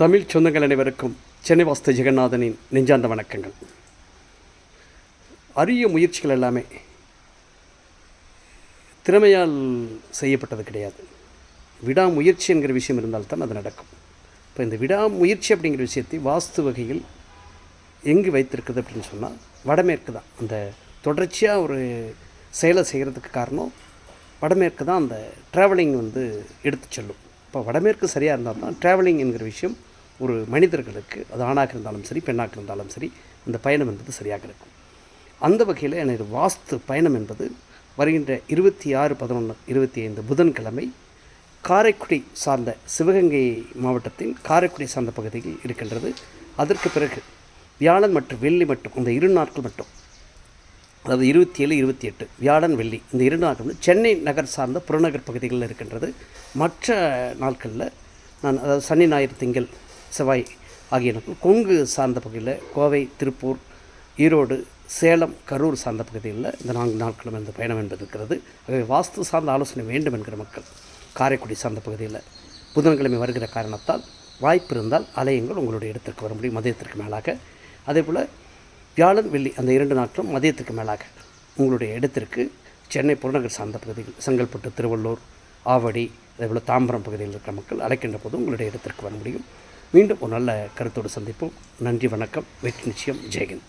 தமிழ் சொந்தங்கள் அனைவருக்கும் சென்னை வாஸ்து ஜெகநாதனின் நெஞ்சார்ந்த வணக்கங்கள். அரிய முயற்சிகள் எல்லாமே திறமையால் செய்யப்பட்டது கிடையாது. விடாமுயற்சி என்கிற விஷயம் இருந்தால்தான் அது நடக்கும். இப்போ இந்த விடாமுயற்சி அப்படிங்கிற விஷயத்தை வாஸ்து வகையில் எங்கு வைத்திருக்குது அப்படின்னு சொன்னால் வடமேற்கு தான். அந்த தொடர்ச்சியாக ஒரு செயலை செய்கிறதுக்கு காரணம் வடமேற்கு தான் அந்த ட்ராவலிங் வந்து எடுத்து செல்லும். இப்போ வடமேற்கு சரியாக இருந்தால் தான் ட்ராவலிங் என்கிற விஷயம் ஒரு மனிதர்களுக்கு அது ஆணாக இருந்தாலும் சரி பெண்ணாக இருந்தாலும் சரி அந்த பயணம் என்பது சரியாக இருக்கும். அந்த வகையில் எனது வாஸ்து பயணம் என்பது வருகின்ற இருபத்தி ஆறு பதினொன்று இருபத்தி ஐந்து புதன்கிழமை காரைக்குடி சார்ந்த சிவகங்கை மாவட்டத்தின் காரைக்குடி சார்ந்த பகுதியில் இருக்கின்றது. அதற்கு பிறகு வியாழன் மற்றும் வெள்ளி மட்டும் இந்த இரு நாட்கள் மட்டும். அதாவது இருபத்தி ஏழு இருபத்தி எட்டு வியாழன் வெள்ளி இந்த இரு நாட்கள் வந்து சென்னை நகர் சார்ந்த புறநகர் பகுதிகளில் இருக்கின்றது. மற்ற நாட்களில் நான் அதாவது சனி ஞாயிறு திங்கள் செவ்வாய் ஆகிய நாட்கள் கொங்கு சார்ந்த பகுதியில் கோவை திருப்பூர் ஈரோடு சேலம் கரூர் சார்ந்த பகுதிகளில் இந்த நான்கு நாட்களும் இந்த பயணம் என்பது இருக்கிறது ஆகவே வாஸ்து சார்ந்த ஆலோசனை வேண்டும் என்கிற மக்கள் காரைக்குடி சார்ந்த பகுதியில் புதன்கிழமை வருகிற காரணத்தால் வாய்ப்பு இருந்தால் அலையங்கள். உங்களுடைய இடத்திற்கு வர முடியும். மதியத்திற்கு மேலாக. அதே போல் வியாழன் வெள்ளி அந்த இரண்டு நாட்களும் மதியத்துக்கு மேலாக உங்களுடைய இடத்திற்கு சென்னை புறநகர் சார்ந்த பகுதிகள் செங்கல்பட்டு திருவள்ளூர் ஆவடி அதேபோல் தாம்பரம் பகுதியில் இருக்கிற மக்கள் அழைக்கின்ற போது உங்களுடைய இடத்திற்கு வர முடியும். மீண்டும் ஒரு நல்ல கருத்தோடு சந்திப்போம். நன்றி வணக்கம். வெற்றி நிச்சயம். ஜெயகன்